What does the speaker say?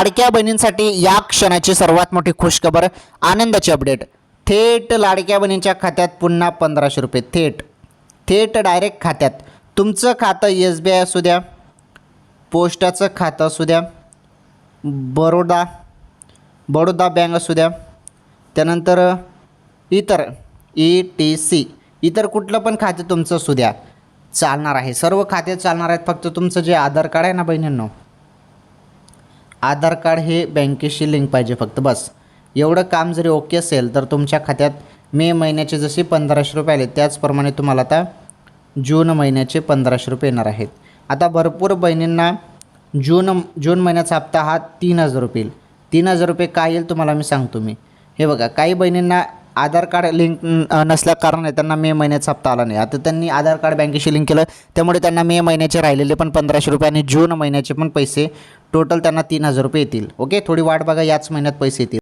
लाडक्या बहिणींसाठी या क्षणाची सर्वात मोठी खुशखबर आनंदाची अपडेट. थेट लाडक्या बहिणींच्या खात्यात पुन्हा पंधराशे रुपये. थेट. थेट डायरेक्ट खात्यात. तुमचं खातं एस बी आय असू द्या पोस्टाचं खातं असू द्या बरोडा बडोदा बँक असू द्या त्यानंतर इतर ई टी सी इतर कुठलं पण खाते तुमचं असू द्या. चालणार आहे. सर्व खाते चालणार आहेत. फक्त तुमचं जे आधार कार्ड आहे ना बहिणींनो आधार कार्ड हे बँकेशी लिंक पाहिजे फक्त बस. एवढं काम जरी ओके असेल तर तुमच्या खात्यात मे महिन्याचे जसे पंधराशे रुपये आले त्याचप्रमाणे तुम्हाला आता जून महिन्याचे पंधराशे रुपये येणार आहेत. आता भरपूर बहिणींना जून जून महिन्याचा हप्ता हा तीन हजार रुपये येईल. तीन हजार रुपये काय येईल तुम्हाला मी सांगतो मी. हे बघा काही बहिणींना आधार कार्ड लिंक नसल्या कारणाने त्यांना मे महिन्याचा हप्ता आला नाही. आता त्यांनी आधार कार्ड बँकेशी लिंक केलं त्यामुळे त्यांना मे महिन्याचे राहिलेले पण पंधराशे रुपये आणि जून महिन्याचे पण पैसे टोटल त्यांना तीन हजार रुपये येतील. ओके? थोडी वाट बघा याच महिन्यात पैसे येतील.